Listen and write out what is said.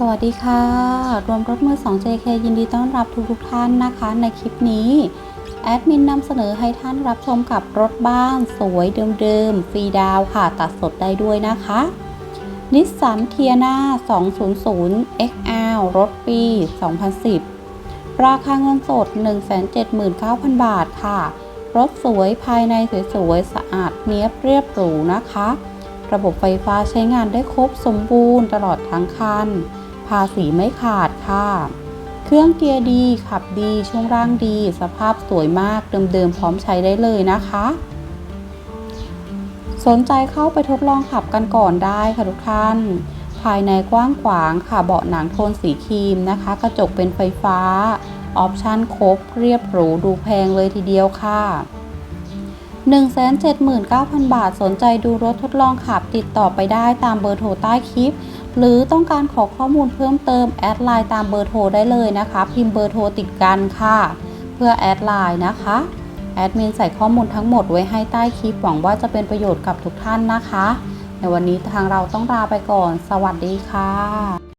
สวัสดีค่ะ รวมรถมือ 2 JK ยินดีต้อนรับทุกทุกๆท่านนะคะ ในคลิปนี้ แอดมินนำเสนอให้ท่านรับชมกับรถบ้านสวยเดิมๆ ฟรีดาวค่ะ ตัดสดได้ด้วยนะคะนิสสันเทียนา200 XL รถปี 2010 ราคาเงินสด 179,000 บาทค่ะ รถสวยภายในสวยๆ สะอาดเนียบเรียบหรูนะคะ ระบบไฟฟ้าใช้งานได้ครบสมบูรณ์ตลอดทั้งคัน ภาษีไม่ขาดค่ะ เครื่องเกียร์ดีขับดีช่วงร่างดี สภาพสวยมากเดิมๆพร้อมใช้ได้เลยนะคะ สนใจเข้าไปทดลองขับกันก่อนได้ค่ะทุกท่าน ภายในกว้างขวางค่ะเบาะหนังโทนสีครีมนะคะ กระจกเป็นไฟฟ้า ออปชั่นครบเรียบหรูดูแพงเลยทีเดียวค่ะ179,000 บาท สนใจดูรถทดลองขับติดต่อไปได้ตามเบอร์โทรใต้คลิป หรือต้องการขอข้อมูลเพิ่มเติมแอดไลน์ตามเบอร์โทรได้เลยนะคะ พิมพ์เบอร์โทรติดกันค่ะ เพื่อแอดไลน์นะคะแอดมินใส่ข้อมูลทั้งหมดไว้ให้ใต้คลิปหวังว่าจะเป็นประโยชน์กับทุกท่านนะคะ ในวันนี้ทางเราต้องลาไปก่อน สวัสดีค่ะ